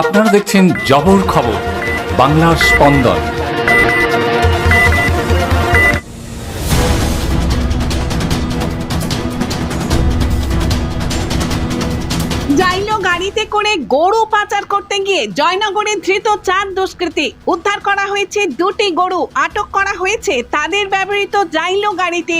আপনারা দেখছেন জবর খবর, বাংলার স্পন্দন। গাড়িতে করে গরু পাচার করতে গিয়ে জয়নগরে ধৃত চার দুষ্কৃতী উদ্ধার করা হয়েছে দুটি গরু, আটক করা হয়েছে তাদের ব্যবহৃত জাইলো গাড়িতে।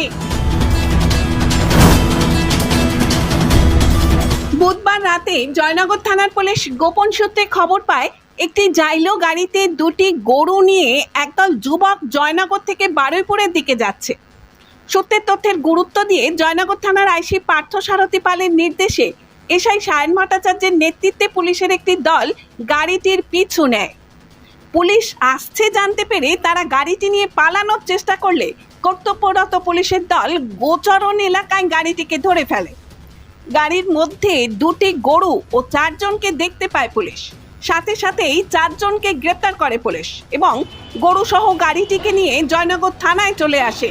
বুধবার রাতে জয়নগর থানার পুলিশ গোপন সূত্রে খবর পায়, একটি জাইলো গাড়িতে দুটি গরু নিয়ে একদল যুবক জয়নগর থেকে বারুইপুরের দিকে যাচ্ছে। সত্যের তথ্যের গুরুত্ব দিয়ে জয়নগর থানার আইসি পার্থ সারথী পালের নির্দেশে এসআই সায়ন ভট্টাচার্যের নেতৃত্বে পুলিশের একটি দল গাড়িটির পিছু নেয়। পুলিশ আসছে জানতে পেরে তারা গাড়িটি নিয়ে পালানোর চেষ্টা করলে কর্তব্যরত পুলিশের দল গোচরণ এলাকায় গাড়িটিকে ধরে ফেলে। গাড়ির মধ্যে দুটি গরু ও চারজনকে দেখতে পায় পুলিশ। সাথে সাথেই চারজনকে গ্রেপ্তার করে পুলিশ এবং গরু সহ গাড়িটিকে নিয়ে জয়নগর থানায় চলে আসে।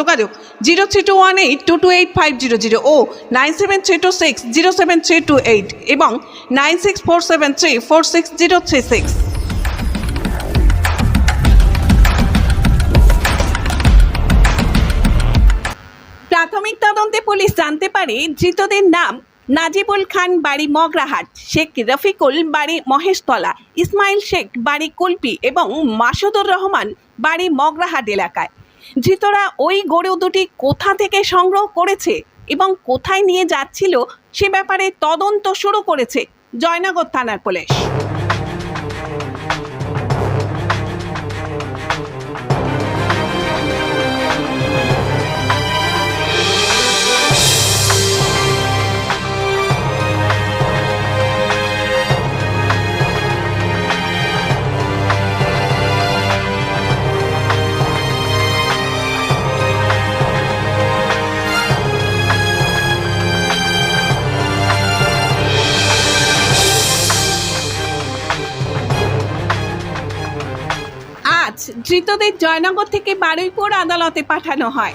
যোগাযোগ zero three two one eight two two eight five zero zero ও nine seven three two six zero seven three two eight এবং nine six four seven three four six zero three six. প্রাথমিক তদন্তে police জানতে পারে ধৃতদের নাম নাজিবুল খান বাড়ি মগরাহাট, শেখ রফিকুল বাড়ি মহেশতলা, ইসমাইল শেখ বাড়ি কুলপি এবং মাসুদুর রহমান বাড়ি মগরাহাট এলাকায়। ধৃতরা ওই গরু দুটি কোথা থেকে সংগ্রহ করেছে এবং কোথায় নিয়ে যাচ্ছিল সে ব্যাপারে তদন্ত শুরু করেছে জয়নগর থানার পুলিশ। ধৃতদের জয়নগর থেকে বারুইপুর আদালতে পাঠানো হয়।